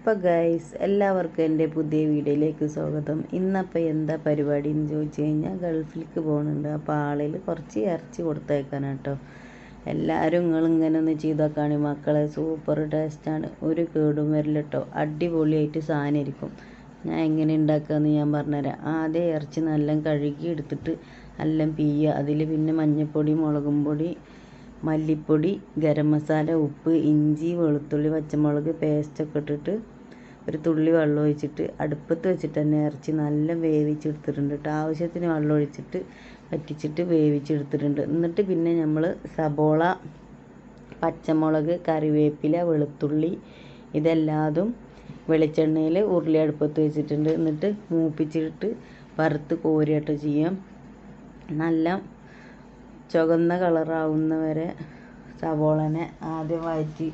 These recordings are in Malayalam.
അപ്പോൾ ഗൈസ് എല്ലാവർക്കും എന്റെ പുതിയ വീഡിയോയിലേക്ക് സ്വാഗതം. ഇന്നപ്പോൾ എന്താ പരിപാടി എന്ന് ചോദിച്ചു കഴിഞ്ഞാൽ ഗൾഫിലേക്ക് പോകുന്നുണ്ട് അപ്പോൾ ആളിൽ കുറച്ച് ഇറച്ചി കൊടുത്തേക്കാനാണ് കേട്ടോ എല്ലാവരും നിങ്ങളിങ്ങനെ ഒന്ന് ചെയ്തേക്കാണ് മക്കളെ. സൂപ്പർ ടേസ്റ്റാണ് ഒരു കേടും വരില്ല കേട്ടോ അടിപൊളിയായിട്ട് സാധനം ഇരിക്കും ഞാൻ എങ്ങനെ ഉണ്ടാക്കുകയെന്ന് ഞാൻ പറഞ്ഞുതരാം. ആദ്യം ഇറച്ചി നല്ല കഴുകി എടുത്തിട്ട് എല്ലാം പിയ്യുക അതിൽ പിന്നെ മഞ്ഞൾപ്പൊടി മുളകും പൊടി മല്ലിപ്പൊടി ഗരം മസാല ഉപ്പ് ഇഞ്ചി വെളുത്തുള്ളി പച്ചമുളക് പേസ്റ്റൊക്കെ ഇട്ടിട്ട് ഒരു തുള്ളി വെള്ളം ഒഴിച്ചിട്ട് അടുപ്പത്ത് വെച്ചിട്ട് തന്നെ ഇറച്ചി നല്ല വേവിച്ചെടുത്തിട്ടുണ്ട് കേട്ടോ ആവശ്യത്തിന് വെള്ളം ഒഴിച്ചിട്ട് വറ്റിച്ചിട്ട് വേവിച്ചെടുത്തിട്ടുണ്ട്. എന്നിട്ട് പിന്നെ നമ്മൾ സബോള പച്ചമുളക് കറിവേപ്പില വെളുത്തുള്ളി ഇതെല്ലാതും വെളിച്ചെണ്ണയിൽ ഉരുളി അടുപ്പത്ത് വെച്ചിട്ടുണ്ട്. എന്നിട്ട് മൂപ്പിച്ചിട്ട് വറുത്ത് കോരിയാട്ടോ ചെയ്യാം. നല്ല ചുവന്ന കളറാവുന്ന വരെ സവോളനെ ആദ്യം വഴറ്റി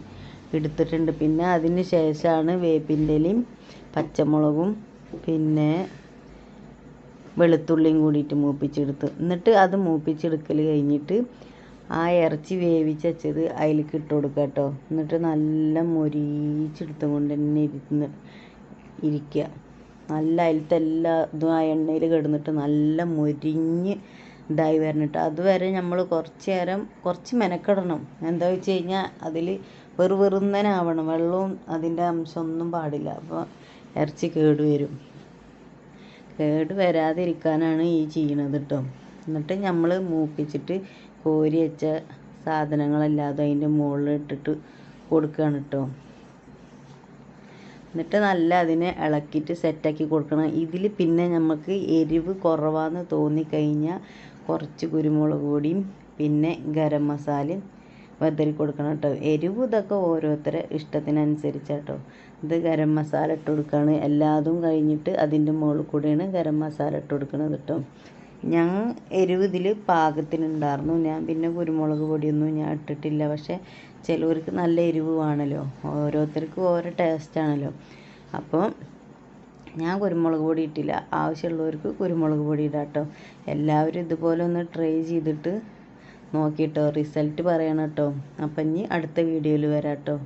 എടുത്തിട്ടുണ്ട്. പിന്നെ അതിന് ശേഷമാണ് വേപ്പിന്റെ ഇലയും പച്ചമുളകും പിന്നെ വെളുത്തുള്ളിയും കൂടിയിട്ട് മൂപ്പിച്ചെടുത്ത്. എന്നിട്ട് അത് മൂപ്പിച്ചെടുക്കൽ കഴിഞ്ഞിട്ട് ആ ഇറച്ചി വേവിച്ച് വെച്ചത് അതിലേക്ക് ഇട്ട് കൊടുക്കുക കേട്ടോ. എന്നിട്ട് നല്ല മൊരീച്ചെടുത്തും കൊണ്ട് തന്നെ ഇരുന്ന് ഇരിക്കുക. നല്ല അതിലത്തെ എല്ലാ ഇതും ആ എണ്ണയിൽ കിടന്നിട്ട് നല്ല മൊരിഞ്ഞ് ഇതായി വരണിട്ട്. അതുവരെ നമ്മൾ കുറച്ച് നേരം കുറച്ച് മെനക്കെടണം. എന്താ വെച്ച് കഴിഞ്ഞാൽ അതിൽ വെറു വെറുന്നനാവണം വെള്ളവും അതിന്റെ അംശമൊന്നും പാടില്ല. അപ്പോൾ ഇറച്ചി കേട് വരും. കേട് വരാതിരിക്കാനാണ് ഈ ചെയ്യണത് കേട്ടോ എന്നിട്ട് നമ്മൾ മൂപ്പിച്ചിട്ട് കോരി വെച്ച സാധനങ്ങളെല്ലാതും അതിന്റെ മുകളിൽ ഇട്ടിട്ട് കൊടുക്കുകയാണ് കേട്ടോ എന്നിട്ട് നല്ല അതിനെ ഇളക്കിയിട്ട് സെറ്റാക്കി കൊടുക്കണം. ഇതിൽ പിന്നെ നമുക്ക് എരിവ് കുറവാന്ന് തോന്നിക്കഴിഞ്ഞാൽ കുറച്ച് കുരുമുളക് പൊടിയും പിന്നെ ഗരം മസാലയും വെതറി കൊടുക്കണം കേട്ടോ എരിവ് ഇതൊക്കെ ഓരോരുത്തരെ ഇഷ്ടത്തിനനുസരിച്ചാട്ടോ. ഇത് ഗരം മസാല ഇട്ട് കൊടുക്കുകയാണ് എല്ലാതും കഴിഞ്ഞിട്ട് അതിന്റെ മുകളിൽ കൂടെയാണ് ഗരം മസാല ഇട്ട് കൊടുക്കുന്നത് കേട്ടോ ഞാൻ എരിവ് ഇതിൽ പാകത്തിനുണ്ടായിരുന്നു ഞാൻ പിന്നെ കുരുമുളക് പൊടിയൊന്നും ഞാൻ ഇട്ടിട്ടില്ല. പക്ഷേ ചിലവർക്ക് നല്ല എരിവ് വേണമല്ലോ ഓരോരുത്തർക്കും ഓരോ ടേസ്റ്റാണല്ലോ അപ്പോൾ ഞാൻ കുരുമുളക് പൊടി ഇട്ടില്ല. ആവശ്യമുള്ളവർക്ക് കുരുമുളക് പൊടി ഇടാം കേട്ടോ എല്ലാവരും ഇതുപോലെ ഒന്ന് ട്രൈ ചെയ്തിട്ട് നോക്കിയിട്ടോ റിസൾട്ട് പറയണം കേട്ടോ അപ്പം ഇനി അടുത്ത വീഡിയോയിൽ വരാം കേട്ടോ